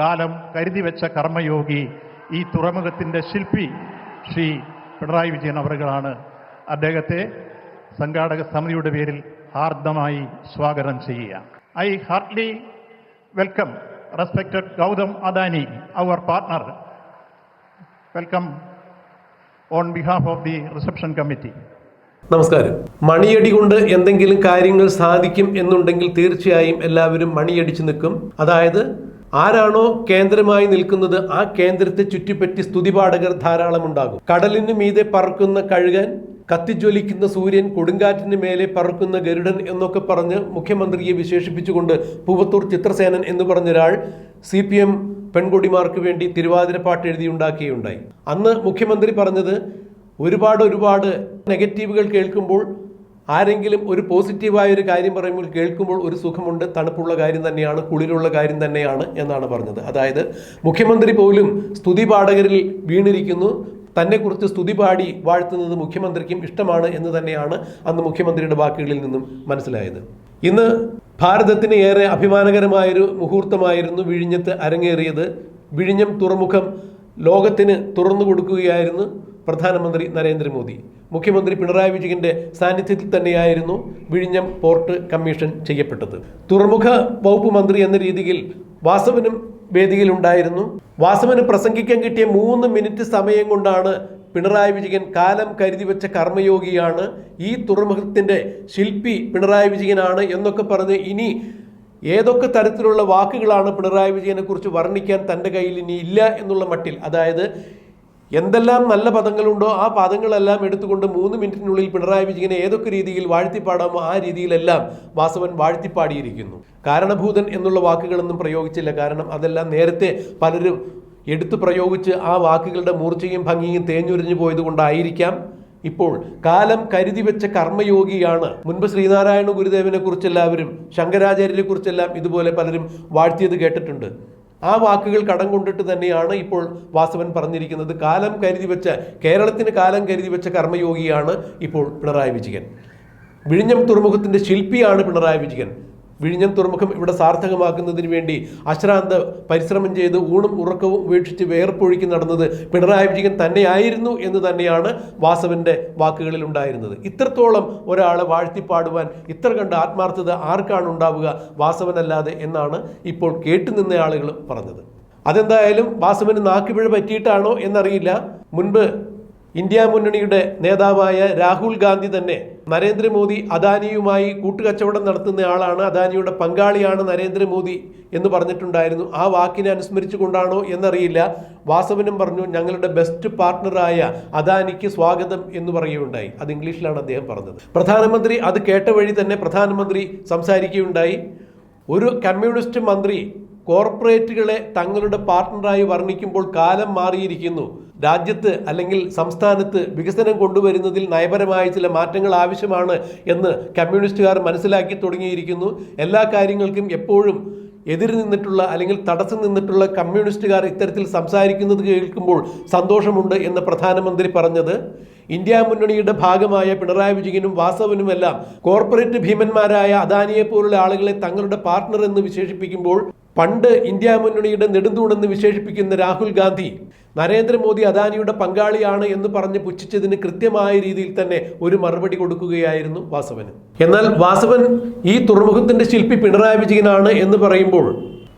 കാലം കരുതി വെച്ച കർമ്മയോഗി ഈ തുറമുഖത്തിന്റെ ശില്പി ശ്രീ പിണറായി വിജയൻ അവറുകളാണ്. അദ്ദേഹത്തെ സംഘാടക സമിതിയുടെ പേരിൽ ഹാർദമായി സ്വാഗതം ചെയ്യുക I heartily welcome respected Gautam Adani our partner welcome on behalf of the reception committee. നമസ്കാരം. മണിയടി കൊണ്ട് എന്തെങ്കിലും കാര്യങ്ങൾ സാധിക്കും എന്നുണ്ടെങ്കിൽ തീർച്ചയായും എല്ലാവരും മണിയടിച്ചു നിൽക്കും. അതായത് ആരാണോ കേന്ദ്രമായി നിൽക്കുന്നത് ആ കേന്ദ്രത്തെ ചുറ്റിപ്പറ്റി സ്തുതിപാഠകർ ധാരാളം ഉണ്ടാകും കടലിനു മീതെ പറക്കുന്ന കഴുകൻ കത്തിജ്വലിക്കുന്ന സൂര്യൻ കൊടുങ്കാറ്റിന് മേലെ പറക്കുന്ന ഗരുഡൻ എന്നൊക്കെ പറഞ്ഞ് മുഖ്യമന്ത്രിയെ വിശേഷിപ്പിച്ചുകൊണ്ട് പൂവത്തൂർ ചിത്രസേനൻ എന്ന് പറഞ്ഞൊരാൾ സി പി എം പെൺകുടിമാർക്ക് വേണ്ടി തിരുവാതിരപ്പാട്ട് എഴുതിയുണ്ടാക്കുകയുണ്ടായി അന്ന് മുഖ്യമന്ത്രി പറഞ്ഞത് ഒരുപാട് ഒരുപാട് നെഗറ്റീവുകൾ കേൾക്കുമ്പോൾ ആരെങ്കിലും ഒരു പോസിറ്റീവായ ഒരു കാര്യം പറയുമ്പോൾ കേൾക്കുമ്പോൾ ഒരു സുഖമുണ്ട് തണുപ്പുള്ള കാര്യം തന്നെയാണ് കുളിരുള്ള കാര്യം തന്നെയാണ് എന്നാണ് പറഞ്ഞത്. അതായത് മുഖ്യമന്ത്രി പോലും സ്തുതി പാഠകരിൽ വീണിരിക്കുന്നു. തന്നെക്കുറിച്ച് സ്തുതി പാടി വാഴ്ത്തുന്നത് മുഖ്യമന്ത്രിക്കും ഇഷ്ടമാണ് എന്ന് തന്നെയാണ് അന്ന് മുഖ്യമന്ത്രിയുടെ വാക്കുകളിൽ നിന്നും മനസ്സിലായത്. ഇന്ന് ഭാരതത്തിന് ഏറെ അഭിമാനകരമായൊരു മുഹൂർത്തമായിരുന്നു വിഴിഞ്ഞത്ത് അരങ്ങേറിയത്. വിഴിഞ്ഞം തുറമുഖം ലോകത്തിന് തുറന്നു കൊടുക്കുകയായിരുന്നു. പ്രധാനമന്ത്രി നരേന്ദ്രമോദി. മുഖ്യമന്ത്രി പിണറായി വിജയന്റെ സാന്നിധ്യത്തിൽ തന്നെയായിരുന്നു വിഴിഞ്ഞം പോർട്ട് കമ്മീഷൻ ചെയ്യപ്പെട്ടത്. തുറമുഖ വകുപ്പ് മന്ത്രി എന്ന രീതിയിൽ വാസവനും വേദിയിലുണ്ടായിരുന്നു വാസവന് പ്രസംഗിക്കാൻ കിട്ടിയ മൂന്ന് മിനിറ്റ് സമയം കൊണ്ടാണ് പിണറായി വിജയൻ കാലം കരുതി വെച്ച കർമ്മയോഗിയാണ് ഈ തുറമുഖത്തിന്റെ ശില്പി പിണറായി വിജയനാണ് എന്നൊക്കെ പറഞ്ഞ് ഇനി ഏതൊക്കെ തരത്തിലുള്ള വാക്കുകളാണ് പിണറായി വിജയനെക്കുറിച്ച് വർണിക്കാൻ തന്റെ കയ്യിൽ ഇനി ഇല്ല എന്നുള്ള മട്ടിൽ അതായത് എന്തെല്ലാം നല്ല പദങ്ങളുണ്ടോ ആ പദങ്ങളെല്ലാം എടുത്തുകൊണ്ട് മൂന്ന് മിനിറ്റിനുള്ളിൽ പിണറായി വിജയനെ ഏതൊക്കെ രീതിയിൽ വാഴ്ത്തിപ്പാടാമോ ആ രീതിയിലെല്ലാം വാസവൻ വാഴ്ത്തിപ്പാടിയിരിക്കുന്നു. കാരണഭൂതൻ എന്നുള്ള വാക്കുകളൊന്നും പ്രയോഗിച്ചില്ല. കാരണം അതെല്ലാം നേരത്തെ പലരും എടുത്തു പ്രയോഗിച്ച് ആ വാക്കുകളുടെ മൂർച്ചയും ഭംഗിയും തേഞ്ഞുരിഞ്ഞു പോയത് കൊണ്ടായിരിക്കാം ഇപ്പോൾ കാലം കരുതി വെച്ച കർമ്മയോഗിയാണ്. മുൻപ് ശ്രീനാരായണ ഗുരുദേവനെ കുറിച്ചെല്ലാവരും ശങ്കരാചാര്യരെ കുറിച്ചെല്ലാം ഇതുപോലെ പലരും വാഴ്ത്തിയത് കേട്ടിട്ടുണ്ട്. ആ വാക്കുകൾ കടം കൊണ്ടിട്ട് തന്നെയാണ് ഇപ്പോൾ വാസവൻ പറഞ്ഞിരിക്കുന്നത്. കാലം കരുതി വെച്ച കേരളത്തിന് കാലം കരുതി വെച്ച കർമ്മയോഗിയാണ് ഇപ്പോൾ പിണറായി വിജയൻ. വിഴിഞ്ഞം തുറമുഖത്തിന്റെ ശില്പിയാണ് പിണറായി വിജയൻ. വിഴിഞ്ഞം തുറമുഖം ഇവിടെ സാർത്ഥകമാക്കുന്നതിന് വേണ്ടി അശ്രാന്ത പരിശ്രമം ചെയ്ത് ഊണും ഉറക്കവും ഉപേക്ഷിച്ച് വേർപ്പൊഴുക്കി നടന്നത് പിണറായി വിജയൻ തന്നെയായിരുന്നു എന്ന് തന്നെയാണ് വാസവന്റെ വാക്കുകളിൽ ഉണ്ടായിരുന്നത്. ഇത്രത്തോളം ഒരാളെ വാഴ്ത്തിപ്പാടുവാൻ ഇത്ര കണ്ട ആത്മാർത്ഥത ആർക്കാണ് ഉണ്ടാവുക? വാസവനല്ലാതെ എന്നാണ് ഇപ്പോൾ കേട്ടുനിന്ന ആളുകൾ പറഞ്ഞത്. അതെന്തായാലും വാസവന് നാക്കുപിഴ പറ്റിയിട്ടാണോ എന്നറിയില്ല. മുൻപ് ഇന്ത്യ മുന്നണിയുടെ നേതാവായ രാഹുൽ ഗാന്ധി തന്നെ നരേന്ദ്രമോദി അദാനിയുമായി കൂട്ടുകച്ചവടം നടത്തുന്ന ആളാണ് അദാനിയുടെ പങ്കാളിയാണ് നരേന്ദ്രമോദി എന്ന് പറഞ്ഞിട്ടുണ്ടായിരുന്നു. ആ വാക്കിനെ അനുസ്മരിച്ചുകൊണ്ടാണോ എന്നറിയില്ല. വാസവനും പറഞ്ഞു ഞങ്ങളുടെ ബെസ്റ്റ് പാർട്ണറായ അദാനിക്ക് സ്വാഗതം എന്ന് പറയുകയുണ്ടായി. അത് ഇംഗ്ലീഷിലാണ് അദ്ദേഹം പറഞ്ഞത്. പ്രധാനമന്ത്രി അത് കേട്ട വഴി തന്നെ പ്രധാനമന്ത്രി സംസാരിക്കുകയുണ്ടായി. ഒരു കമ്മ്യൂണിസ്റ്റ് മന്ത്രി കോർപ്പറേറ്റുകളെ തങ്ങളുടെ പാർട്ട്ണറായി വർണിക്കുമ്പോൾ കാലം മാറിയിരിക്കുന്നു. രാജ്യത്ത് അല്ലെങ്കിൽ സംസ്ഥാനത്ത് വികസനം കൊണ്ടുവരുന്നതിൽ നയപരമായ ചില മാറ്റങ്ങൾ ആവശ്യമാണ് എന്ന് കമ്മ്യൂണിസ്റ്റുകാർ മനസ്സിലാക്കി തുടങ്ങിയിരിക്കുന്നു. എല്ലാ കാര്യങ്ങൾക്കും എപ്പോഴും എതിർ നിന്നിട്ടുള്ള അല്ലെങ്കിൽ തടസ്സം നിന്നിട്ടുള്ള കമ്മ്യൂണിസ്റ്റുകാർ ഇത്തരത്തിൽ സംസാരിക്കുന്നത് കേൾക്കുമ്പോൾ സന്തോഷമുണ്ട് എന്ന് പ്രധാനമന്ത്രി പറഞ്ഞത്. ഇന്ത്യ മുന്നണിയുടെ ഭാഗമായ പിണറായി വിജയനും വാസവനുമെല്ലാം കോർപ്പറേറ്റ് ഭീമന്മാരായ അദാനിയെ പോലുള്ള ആളുകളെ തങ്ങളുടെ പാർട്ണർ എന്ന് വിശേഷിപ്പിക്കുമ്പോൾ പണ്ട് ഇന്ത്യ മുന്നണിയുടെ നെടുന്തൂണെന്ന് വിശേഷിപ്പിക്കുന്ന രാഹുൽ ഗാന്ധി നരേന്ദ്രമോദി അദാനിയുടെ പങ്കാളിയാണ് എന്ന് പറഞ്ഞ് പുച്ഛിച്ചതിന് കൃത്യമായ രീതിയിൽ തന്നെ ഒരു മറുപടി കൊടുക്കുകയായിരുന്നു വാസവന്. എന്നാൽ വാസവൻ ഈ തുറമുഖത്തിന്റെ ശില്പി പിണറായി വിജയനാണ് എന്ന് പറയുമ്പോൾ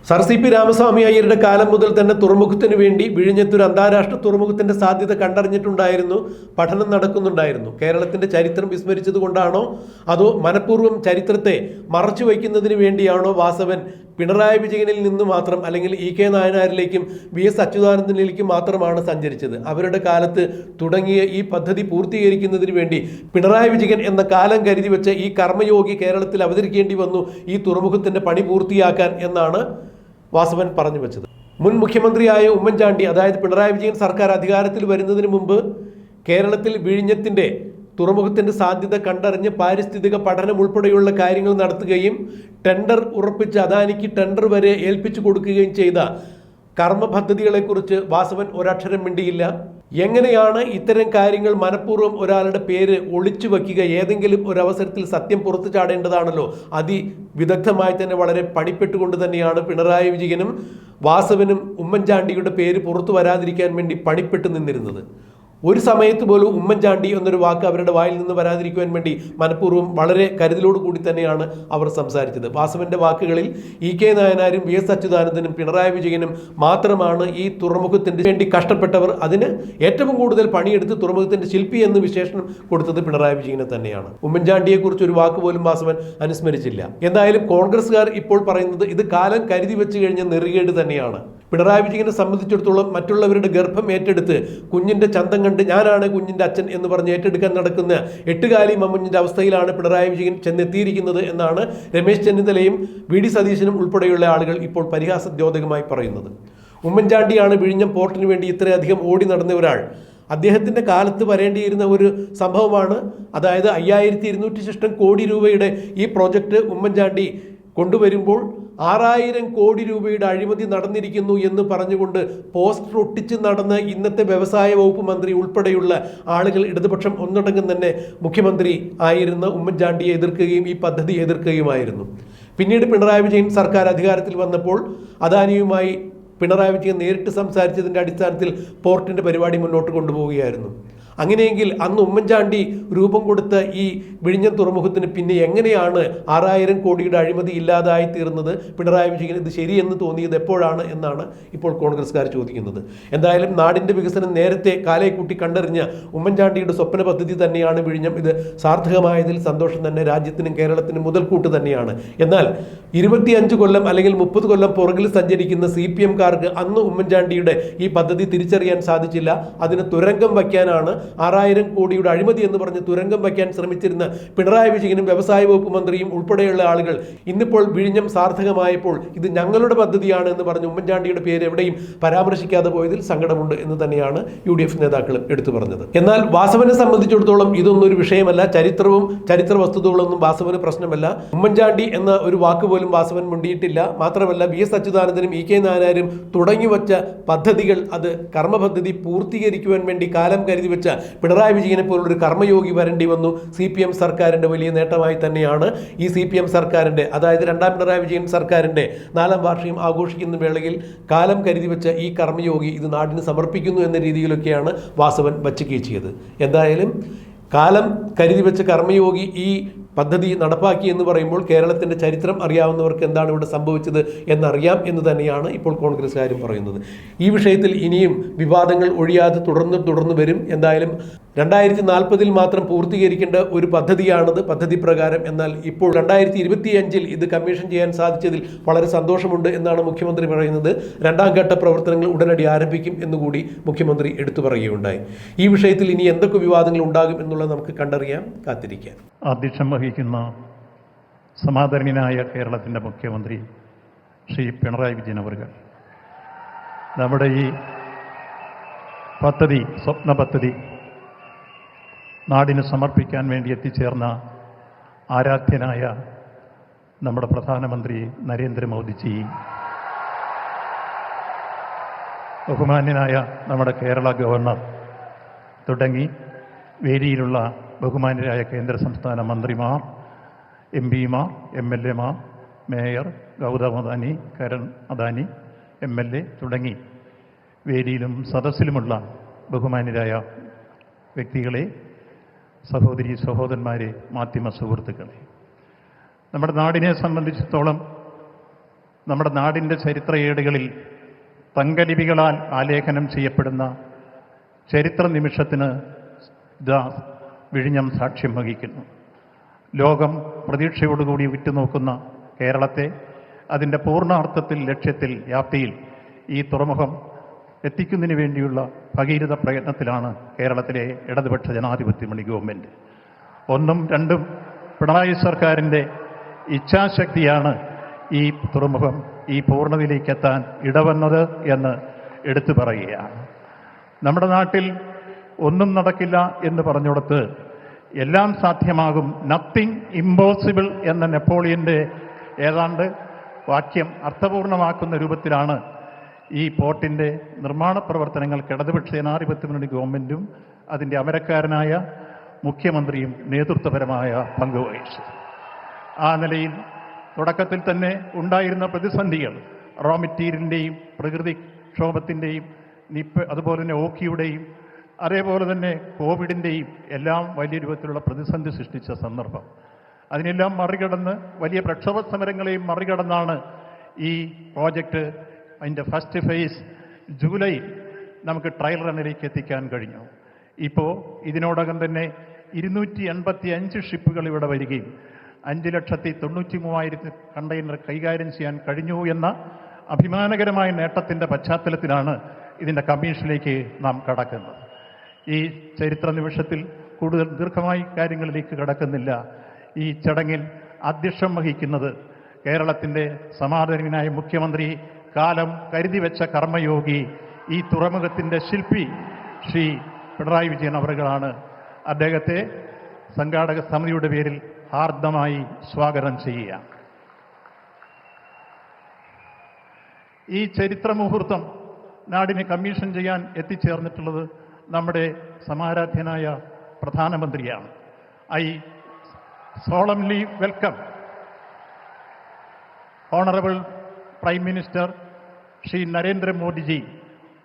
സർ സി പി രാമസ്വാമി അയ്യരുടെ കാലം മുതൽ തന്നെ തുറമുഖത്തിന് വേണ്ടി വിഴിഞ്ഞത്തൊരു അന്താരാഷ്ട്ര തുറമുഖത്തിന്റെ സാധ്യത കണ്ടറിഞ്ഞിട്ടുണ്ടായിരുന്നു പഠനം നടക്കുന്നുണ്ടായിരുന്നു. കേരളത്തിന്റെ ചരിത്രം വിസ്മരിച്ചത് കൊണ്ടാണോ അതോ മനഃപൂർവം ചരിത്രത്തെ മറച്ചു വയ്ക്കുന്നതിന് വേണ്ടിയാണോ വാസവൻ പിണറായി വിജയനിൽ നിന്ന് മാത്രം അല്ലെങ്കിൽ ഇ കെ നായനാരിലേക്കും വി എസ് അച്യുതാനന്ദനിലേക്കും മാത്രമാണ് സഞ്ചരിച്ചത്? അവരുടെ കാലത്ത് തുടങ്ങിയ ഈ പദ്ധതി പൂർത്തീകരിക്കുന്നതിന് വേണ്ടി പിണറായി വിജയൻ എന്ന കാലം കരുതി വെച്ച ഈ കർമ്മയോഗി കേരളത്തിൽ അവതരിക്കേണ്ടി വന്നു ഈ തുറമുഖത്തിന്റെ പണി പൂർത്തിയാക്കാൻ എന്നാണ് വാസവൻ പറഞ്ഞു വെച്ചത്. മുൻ മുഖ്യമന്ത്രിയായ ഉമ്മൻചാണ്ടി അതായത് പിണറായി വിജയൻ സർക്കാർ അധികാരത്തിൽ വരുന്നതിന് മുമ്പ് കേരളത്തിൽ വിഴിഞ്ഞത്തിന്റെ തുറമുഖത്തിന്റെ സാധ്യത കണ്ടറിഞ്ഞ് പാരിസ്ഥിതിക പഠനം ഉൾപ്പെടെയുള്ള കാര്യങ്ങൾ നടത്തുകയും ടെൻഡർ ഉറപ്പിച്ച് അദാനിക്ക് ടെൻഡർ വരെ ഏൽപ്പിച്ചു കൊടുക്കുകയും ചെയ്ത കർമ്മ പദ്ധതികളെക്കുറിച്ച് വാസവൻ ഒരക്ഷരം മിണ്ടിയില്ല. എങ്ങനെയാണ് ഇത്തരം കാര്യങ്ങൾ മനഃപൂർവം ഒരാളുടെ പേര് ഒളിച്ചു വയ്ക്കുക? ഏതെങ്കിലും ഒരു അവസരത്തിൽ സത്യം പുറത്തു ചാടേണ്ടതാണല്ലോ. അതിവിദഗ്ധമായി തന്നെ വളരെ പണിപ്പെട്ടുകൊണ്ട് തന്നെയാണ് പിണറായി വിജയനും വാസവനും ഉമ്മൻചാണ്ടിയുടെ പേര് പുറത്തു വരാതിരിക്കാൻ വേണ്ടി പണിപ്പെട്ടു നിന്നിരുന്നത്. ഒരു സമയത്ത് പോലും ഉമ്മൻചാണ്ടി എന്നൊരു വാക്ക് അവരുടെ വായിൽ നിന്ന് വരാതിരിക്കുവാൻ വേണ്ടി മനഃപൂർവം വളരെ കരുതലോട് കൂടി തന്നെയാണ് അവർ സംസാരിച്ചത്. വാസവന്റെ വാക്കുകളിൽ ഇ കെ നായനാരും വി എസ് അച്യുതാനന്ദനും പിണറായി വിജയനും മാത്രമാണ് ഈ തുറമുഖത്തിന് വേണ്ടി കഷ്ടപ്പെട്ടവർ. അതിന് ഏറ്റവും കൂടുതൽ പണിയെടുത്ത് തുറമുഖത്തിന്റെ ശില്പി എന്ന് വിശേഷണം കൊടുത്തത് പിണറായി വിജയനെ തന്നെയാണ്. ഉമ്മൻചാണ്ടിയെക്കുറിച്ച് ഒരു വാക്ക് പോലും വാസവൻ അനുസ്മരിച്ചില്ല. എന്തായാലും കോൺഗ്രസ്സുകാർ ഇപ്പോൾ പറയുന്നത് ഇത് കാലം കരുതി വെച്ച് കഴിഞ്ഞ നെറുകേട് തന്നെയാണ്. പിണറായി വിജയനെ സംബന്ധിച്ചിടത്തോളം മറ്റുള്ളവരുടെ ഗർഭം ഏറ്റെടുത്ത് കുഞ്ഞിന്റെ ചന്തം കണ്ട് ഞാനാണ് കുഞ്ഞിന്റെ അച്ഛൻ എന്ന് പറഞ്ഞ് ഏറ്റെടുക്കാൻ നടക്കുന്ന എട്ടുകാലി മമ്മുഞ്ഞിന്റെ അവസ്ഥയിലാണ് പിണറായി വിജയൻ ചെന്നെത്തിയിരിക്കുന്നത് എന്നാണ് രമേശ് ചെന്നിത്തലയും വി ഡി സതീശനും ഉൾപ്പെടെയുള്ള ആളുകൾ ഇപ്പോൾ പരിഹാസദ്യോതകമായി പറയുന്നത്. ഉമ്മൻചാണ്ടിയാണ് വിഴിഞ്ഞം പോർട്ടിന് വേണ്ടി ഇത്രയധികം ഓടി നടന്ന ഒരാൾ. അദ്ദേഹത്തിന്റെ കാലത്ത് വരേണ്ടിയിരുന്ന ഒരു സംഭവമാണ് അതായത് അയ്യായിരത്തി ഇരുന്നൂറ്റി ശിഷ്ടം കോടി രൂപയുടെ ഈ പ്രോജക്റ്റ് ഉമ്മൻചാണ്ടി കൊണ്ടുവരുമ്പോൾ ആറായിരം കോടി രൂപയുടെ അഴിമതി നടന്നിരിക്കുന്നു എന്ന് പറഞ്ഞുകൊണ്ട് പോസ്റ്റർ ഒട്ടിച്ച് നടന്ന ഇന്നത്തെ വ്യവസായ വകുപ്പ് മന്ത്രി ഉൾപ്പെടെയുള്ള ആളുകൾ ഇടതുപക്ഷം ഒന്നടങ്കം തന്നെ മുഖ്യമന്ത്രി ആയിരുന്ന ഉമ്മൻചാണ്ടിയെ എതിർക്കുകയും ഈ പദ്ധതി എതിർക്കുകയുമായിരുന്നു. പിന്നീട് പിണറായി വിജയൻ സർക്കാർ അധികാരത്തിൽ വന്നപ്പോൾ അദാനിയുമായി പിണറായി വിജയൻ നേരിട്ട് സംസാരിച്ചതിന്റെ അടിസ്ഥാനത്തിൽ പോർട്ടിന്റെ പരിപാടി മുന്നോട്ട് കൊണ്ടുപോവുകയായിരുന്നു. അങ്ങനെയെങ്കിൽ അന്ന് ഉമ്മൻചാണ്ടി രൂപം കൊടുത്ത ഈ വിഴിഞ്ഞം തുറമുഖത്തിന് പിന്നെ എങ്ങനെയാണ് ആറായിരം കോടിയുടെ അഴിമതി ഇല്ലാതായി തീർന്നത്? പിണറായി വിജയൻ ഇത് ശരിയെന്ന് തോന്നിയത് എപ്പോഴാണ് എന്നാണ് ഇപ്പോൾ കോൺഗ്രസ്സുകാർ ചോദിക്കുന്നത്. എന്തായാലും നാടിന്റെ വികസനം നേരത്തെ കാലേ കൂട്ടി കണ്ടറിഞ്ഞ ഉമ്മൻചാണ്ടിയുടെ സ്വപ്ന പദ്ധതി തന്നെയാണ് വിഴിഞ്ഞം. ഇത് സാർത്ഥകമായതിൽ സന്തോഷം തന്നെ രാജ്യത്തിനും കേരളത്തിനും മുതൽക്കൂട്ട് തന്നെയാണ്. എന്നാൽ ഇരുപത്തിയഞ്ച് കൊല്ലം അല്ലെങ്കിൽ മുപ്പത് കൊല്ലം പുറകിൽ സഞ്ചരിക്കുന്ന സി പി എംകാർക്ക് അന്ന് ഉമ്മൻചാണ്ടിയുടെ ഈ പദ്ധതി തിരിച്ചറിയാൻ സാധിച്ചില്ല. അതിന് തുരങ്കം വയ്ക്കാനാണ് ആറായിരം കോടിയുടെ അഴിമതി എന്ന് പറഞ്ഞ് തുരങ്കം വയ്ക്കാൻ ശ്രമിച്ചിരുന്ന പിണറായി വിജയനും വ്യവസായ വകുപ്പ് മന്ത്രിയും ഉൾപ്പെടെയുള്ള ആളുകൾ ഇന്നിപ്പോൾ വിഴിഞ്ഞം സാർത്ഥകമായപ്പോൾ ഇത് ഞങ്ങളുടെ പദ്ധതിയാണ് എന്ന് പറഞ്ഞ് ഉമ്മൻചാണ്ടിയുടെ പേര് എവിടെയും പരാമർശിക്കാതെ പോയതിൽ സങ്കടമുണ്ട് എന്ന് തന്നെയാണ് യു ഡി എഫ് നേതാക്കളും എടുത്തു പറഞ്ഞത്. എന്നാൽ വാസവനെ സംബന്ധിച്ചിടത്തോളം ഇതൊന്നും ഒരു വിഷയമല്ല. ചരിത്രവും ചരിത്ര വസ്തുതകളൊന്നും വാസവന് പ്രശ്നമല്ല. ഉമ്മൻചാണ്ടി എന്ന ഒരു വാക്ക് പോലും വാസവൻ മുണ്ടിയിട്ടില്ല. മാത്രമല്ല വി എസ് അച്യുതാനന്ദനും ഇ കെ നായനാരും തുടങ്ങി വച്ച പദ്ധതികൾ അത് കർമ്മ പദ്ധതി പൂർത്തീകരിക്കുവാൻ വേണ്ടി കാലം കരുതി വെച്ച പിണറായി വിജയനെ പോലുള്ളൊരു കർമ്മയോഗി വരേണ്ടി വന്നു. സി പി എം സർക്കാരിന്റെ വലിയ നേട്ടമായി തന്നെയാണ് ഈ സി പി എം സർക്കാരിന്റെ അതായത് രണ്ടാം പിണറായി വിജയൻ സർക്കാരിന്റെ നാലാം വാർഷികം ആഘോഷിക്കുന്ന വേളയിൽ കാലം കരുതി വെച്ച ഈ കർമ്മയോഗി ഇത് നാടിന് സമർപ്പിക്കുന്നു എന്ന രീതിയിലൊക്കെയാണ് വാസവൻ വച്ചുകീച്ചിയത് എന്തായാലും കാലം കരുതി വെച്ച കർമ്മയോഗി ഈ പദ്ധതി നടപ്പാക്കി എന്ന് പറയുമ്പോൾ കേരളത്തിന്റെ ചരിത്രം അറിയാവുന്നവർക്ക് എന്താണ് ഇവിടെ സംഭവിച്ചത് എന്നറിയാം എന്ന് തന്നെയാണ് ഇപ്പോൾ കോൺഗ്രസ്സുകാരും പറയുന്നത്. ഈ വിഷയത്തിൽ ഇനിയും വിവാദങ്ങൾ ഒഴിയാതെ തുടർന്ന് തുടർന്ന് വരും. എന്തായാലും രണ്ടായിരത്തി നാൽപ്പതിൽ മാത്രം പൂർത്തീകരിക്കേണ്ട ഒരു പദ്ധതിയാണത് പദ്ധതി പ്രകാരം. എന്നാൽ ഇപ്പോൾ രണ്ടായിരത്തി ഇരുപത്തിയഞ്ചിൽ ഇത് കമ്മീഷൻ ചെയ്യാൻ സാധിച്ചതിൽ വളരെ സന്തോഷമുണ്ട് എന്നാണ് മുഖ്യമന്ത്രി പറയുന്നത്. രണ്ടാം ഘട്ട പ്രവർത്തനങ്ങൾ ഉടനടി ആരംഭിക്കും എന്നുകൂടി മുഖ്യമന്ത്രി എടുത്തു പറയുകയുണ്ടായി. ഈ വിഷയത്തിൽ ഇനി എന്തൊക്കെ വിവാദങ്ങൾ ഉണ്ടാകും എന്നുള്ളത് നമുക്ക് കണ്ടറിയാം. കാത്തിരിക്കാം. അധ്യക്ഷം വഹിക്കുന്ന സമാദരണീയനായ കേരളത്തിന്റെ മുഖ്യമന്ത്രി ശ്രീ പിണറായി വിജയൻ അവർ നമ്മുടെ ഈ പദ്ധതി സ്വപ്ന പദ്ധതി നാടിന് സമർപ്പിക്കാൻ വേണ്ടി എത്തിച്ചേർന്ന ആരാധ്യനായ നമ്മുടെ പ്രധാനമന്ത്രി നരേന്ദ്രമോദിജി. ബഹുമാന്യനായ നമ്മുടെ കേരള ഗവർണർ തുടങ്ങി വേദിയിലുള്ള ബഹുമാന്യരായ കേന്ദ്ര സംസ്ഥാന മന്ത്രിമാർ എം പിമാർ എം എൽ എമാർ mayor Gautam Adani Karan Adani M L A തുടങ്ങി വേദിയിലും സദസ്സിലുമുള്ള ബഹുമാന്യരായ വ്യക്തികളെ സഹോദരി സഹോദരന്മാരെ മാധ്യമ സുഹൃത്തുക്കളെ. നമ്മുടെ നാടിനെ സംബന്ധിച്ചിടത്തോളം നമ്മുടെ നാടിന്റെ ചരിത്രയേടുകളിൽ തങ്കലിപികളാൽ ആലേഖനം ചെയ്യപ്പെടുന്ന ചരിത്ര നിമിഷത്തിന് ഇതാ വിഴിഞ്ഞം സാക്ഷ്യം വഹിക്കുന്നു. ലോകം പ്രതീക്ഷയോടുകൂടി വിറ്റുനോക്കുന്ന കേരളത്തെ അതിന്റെ പൂർണാർത്ഥത്തിൽ ലക്ഷ്യത്തിൽ വ്യാപ്തിയിൽ ഈ തുറമുഖം എത്തിക്കുന്നതിന് വേണ്ടിയുള്ള ഭഗീരഥ പ്രയത്നത്തിലാണ് കേരളത്തിലെ ഇടതുപക്ഷ ജനാധിപത്യ മണി ഗവൺമെന്റ് ഒന്നും രണ്ടും പിണറായി സർക്കാരിന്റെ ഇച്ഛാശക്തിയാണ് ഈ തുറമുഖം ഈ പൂർണതയിലേക്ക് എത്താൻ ഇടവന്നത് എന്ന് എടുത്തു പറയുകയാണ്. നമ്മുടെ നാട്ടിൽ ഒന്നും നടക്കില്ല എന്ന് പറഞ്ഞുകൊടുത്ത് എല്ലാം സാധ്യമാകും. നത്തിങ് ഇമ്പോസിബിൾ എന്ന നെപ്പോളിയന്റെ ഏതാണ്ട് വാക്യം അർത്ഥപൂർണമാക്കുന്ന രൂപത്തിലാണ് ഈ പോർട്ടിന്റെ നിർമ്മാണ പ്രവർത്തനങ്ങൾക്ക് ഇടതുപക്ഷ ജനാധിപത്യ മുന്നണി ഗവൺമെന്റും അതിന്റെ അമരക്കാരനായ മുഖ്യമന്ത്രിയും നേതൃത്വപരമായ പങ്കുവഹിച്ചു ആ നിലയിൽ തുടക്കത്തിൽ തന്നെ ഉണ്ടായിരുന്ന പ്രതിസന്ധികൾ റോ മെറ്റീരിയലിന്റെയും പ്രകൃതിക്ഷോഭത്തിന്റെയും നിപ്പ് അതുപോലെ തന്നെ ഓക്കിയുടെയും അതേപോലെ തന്നെ കോവിഡിന്റെയും എല്ലാം വലിയ രൂപത്തിലുള്ള പ്രതിസന്ധി സൃഷ്ടിച്ച സന്ദർഭം. അതിനെല്ലാം മറികടന്ന് വലിയ പ്രക്ഷോഭ സമരങ്ങളെയും മറികടന്നാണ് ഈ പ്രോജക്റ്റ് അതിന്റെ ഫസ്റ്റ് ഫേസ് ജൂലൈ നമുക്ക് ട്രയൽ റണ്ണിലേക്ക് എത്തിക്കാൻ കഴിഞ്ഞു. ഇപ്പോൾ ഇതിനോടകം തന്നെ ഇരുന്നൂറ്റി എൺപത്തി അഞ്ച് ഷിപ്പുകൾ ഇവിടെ വരികയും അഞ്ച് ലക്ഷത്തി തൊണ്ണൂറ്റി മൂവായിരത്തി കണ്ടെയ്നർ കൈകാര്യം ചെയ്യാൻ കഴിഞ്ഞു എന്ന അഭിമാനകരമായ നേട്ടത്തിന്റെ പശ്ചാത്തലത്തിലാണ് ഇതിന്റെ കമ്മീഷനിലേക്ക് നാം കടക്കുന്നത്. ഈ ചരിത്ര നിമിഷത്തിൽ കൂടുതൽ ദീർഘമായി കാര്യങ്ങളിലേക്ക് കടക്കുന്നില്ല. ഈ ചടങ്ങിൽ അധ്യക്ഷം വഹിക്കുന്നത് കേരളത്തിന്റെ സമാധാനനായ മുഖ്യമന്ത്രി കാലം കരുതി വെച്ച കർമ്മയോഗി ഈ തുറമുഖത്തിന്റെ ശില്പി ശ്രീ പിണറായി വിജയൻ അവറുകളാണ്. അദ്ദേഹത്തെ സംഘാടക സമിതിയുടെ പേരിൽ ഹാർദമായി സ്വാഗതം ചെയ്യുക ഈ ചരിത്ര മുഹൂർത്തം നാടിനെ കമ്മീഷൻ ചെയ്യാൻ എത്തിച്ചേർന്നിട്ടുള്ളത് നമ്മുടെ സമാരാധ്യനായ പ്രധാനമന്ത്രിയാണ്. I solemnly welcome. Prime Minister Sri Narendra Modi ji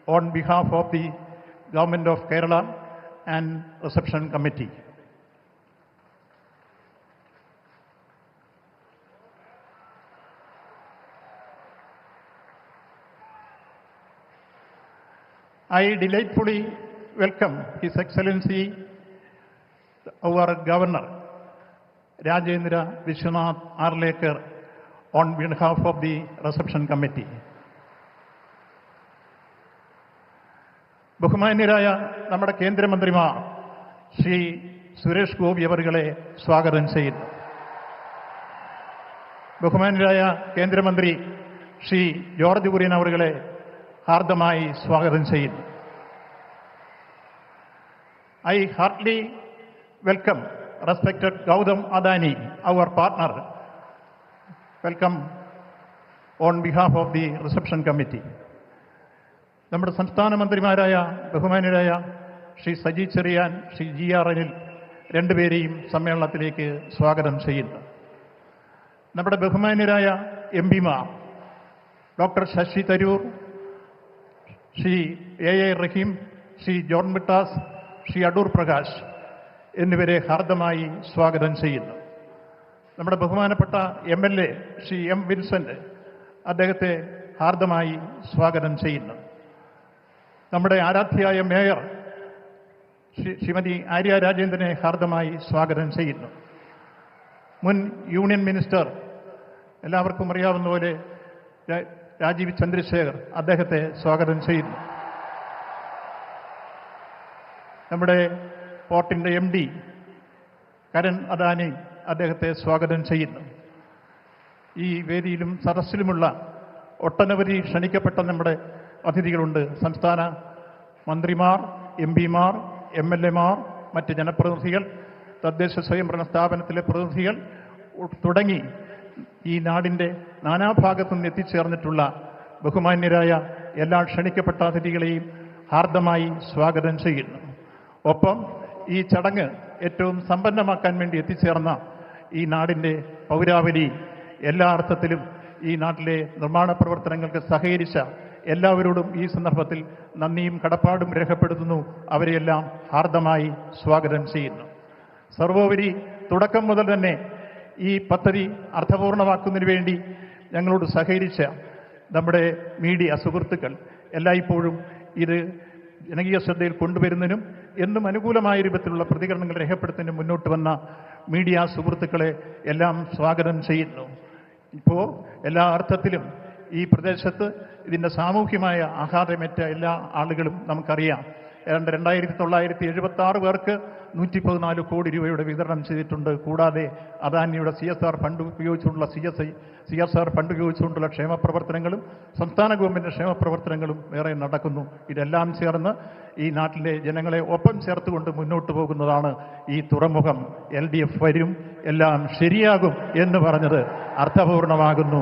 on behalf of the Government of Kerala and Reception Committee. I delightfully welcome His Excellency, our Governor, Rajendra Vishwanath Arlekar on behalf of the reception committee. ബഹുമാന്യരായ നമ്മുടെ കേന്ദ്രമന്ത്രിമാർ ശ്രീ സുരേഷ് ഗോപി അവരുകളെ സ്വാഗതം ചെയ്യുന്നു. ബഹുമാന്യരായ കേന്ദ്രമന്ത്രി Shri George Kurian അവരുകളെ ഹാർദമായി സ്വാഗതം ചെയ്യുന്നു. I heartily welcome respected Gautam Adani our partner welcome on behalf of the reception committee നമ്മുടെ സംസ്ഥാന മന്ത്രിമാരായ ബഹുമാനരായ ശ്രീ സജി ചെറിയാൻ ശ്രീ ജി ആർ അനിൽ രണ്ടുപേരെയും സമ്മേളനത്തിലേക്ക് സ്വാഗതം ചെയ്യുന്നു. നമ്മുടെ ബഹുമാന്യരായ എം പിമാർ doctor Shashi Tharoor Shri A A Rahim Shri John Brittas Shri Adoor Prakash എന്നിവരെ ഹാർദമായി സ്വാഗതം ചെയ്യുന്നു. നമ്മുടെ ബഹുമാനപ്പെട്ട M L A Shri M Vincent അദ്ദേഹത്തെ ഹാർദമായി സ്വാഗതം ചെയ്യുന്നു. നമ്മുടെ ആരാധ്യയായ മേയർ ശ്രീമതി ആര്യ രാജേന്ദ്രനെ ഹാർദമായി സ്വാഗതം ചെയ്യുന്നു. മുൻ യൂണിയൻ മിനിസ്റ്റർ എല്ലാവർക്കും അറിയാവുന്ന പോലെ രാജീവ് ചന്ദ്രശേഖർ അദ്ദേഹത്തെ സ്വാഗതം ചെയ്യുന്നു. നമ്മുടെ പോർട്ടിന്റെ എം ഡി കരൺ അദാനി അദ്ദേഹത്തെ സ്വാഗതം ചെയ്യുന്നു. ഈ വേദിയിലും സദസ്സിലുമുള്ള ഒട്ടനവധി ക്ഷണിക്കപ്പെട്ട നമ്മുടെ അതിഥികളുണ്ട്. സംസ്ഥാന മന്ത്രിമാർ എം പിമാർ എം എൽ എമാർ മറ്റ് ജനപ്രതിനിധികൾ തദ്ദേശ സ്വയംഭരണ സ്ഥാപനത്തിലെ പ്രതിനിധികൾ തുടങ്ങി ഈ നാടിന്റെ നാനാഭാഗത്തു നിന്ന് എത്തിച്ചേർന്നിട്ടുള്ള ബഹുമാന്യരായ എല്ലാ ക്ഷണിക്കപ്പെട്ട അതിഥികളെയും ഹാർദമായി സ്വാഗതം ചെയ്യുന്നു. ഒപ്പം ഈ ചടങ്ങ് ഏറ്റവും സമ്പന്നമാക്കാൻ വേണ്ടി എത്തിച്ചേർന്ന ഈ നാടിന്റെ പൗരാവലി എല്ലാ അർത്ഥത്തിലും ഈ നാട്ടിലെ നിർമ്മാണ പ്രവർത്തനങ്ങൾക്ക് സഹകരിച്ച എല്ലാവരോടും ഈ സന്ദർഭത്തിൽ നന്ദിയും കടപ്പാടും രേഖപ്പെടുത്തുന്നു. അവരെയെല്ലാം ഹാർദമായി സ്വാഗതം ചെയ്യുന്നു. സർവോപരി തുടക്കം മുതൽ തന്നെ ഈ പദ്ധതി അർത്ഥപൂർണമാക്കുന്നതിന് വേണ്ടി ഞങ്ങളോട് സഹകരിച്ച നമ്മുടെ മീഡിയ സുഹൃത്തുക്കൾ എല്ലായ്പ്പോഴും ഇത് ജനകീയ ശ്രദ്ധയിൽ കൊണ്ടുവരുന്നതിനും എന്നും അനുകൂലമായ രൂപത്തിലുള്ള പ്രതികരണങ്ങൾ രേഖപ്പെടുത്തുന്നതിന് മുന്നോട്ട് വന്ന മീഡിയ സുഹൃത്തുക്കളെ എല്ലാം സ്വാഗതം ചെയ്യുന്നു. ഇപ്പോൾ എല്ലാ അർത്ഥത്തിലും ഈ പ്രദേശത്ത് ഇതിന്റെ സാമൂഹ്യമായ ആഘാതമേറ്റ എല്ലാ ആളുകളും നമുക്കറിയാം. ഏതാണ്ട് രണ്ടായിരത്തി തൊള്ളായിരത്തി എഴുപത്തി ആറ് പേർക്ക് നൂറ്റി പതിനാല് കോടി രൂപയുടെ വിതരണം ചെയ്തിട്ടുണ്ട്. കൂടാതെ അദാനിയുടെ C S R fund ഉപയോഗിച്ചുകൊണ്ടുള്ള C S I C S R fund ഉപയോഗിച്ചുകൊണ്ടുള്ള ക്ഷേമ പ്രവർത്തനങ്ങളും സംസ്ഥാന ഗവൺമെന്റ് ക്ഷേമ പ്രവർത്തനങ്ങളും വേറെ നടക്കുന്നു. ഇതെല്ലാം ചേർന്ന് ഈ നാട്ടിലെ ജനങ്ങളെ ഒപ്പം ചേർത്തുകൊണ്ട് മുന്നോട്ട് പോകുന്നതാണ് ഈ തുറമുഖം. എൽ വരും എല്ലാം ശരിയാകും എന്ന് പറഞ്ഞത് അർത്ഥപൂർണമാകുന്നു.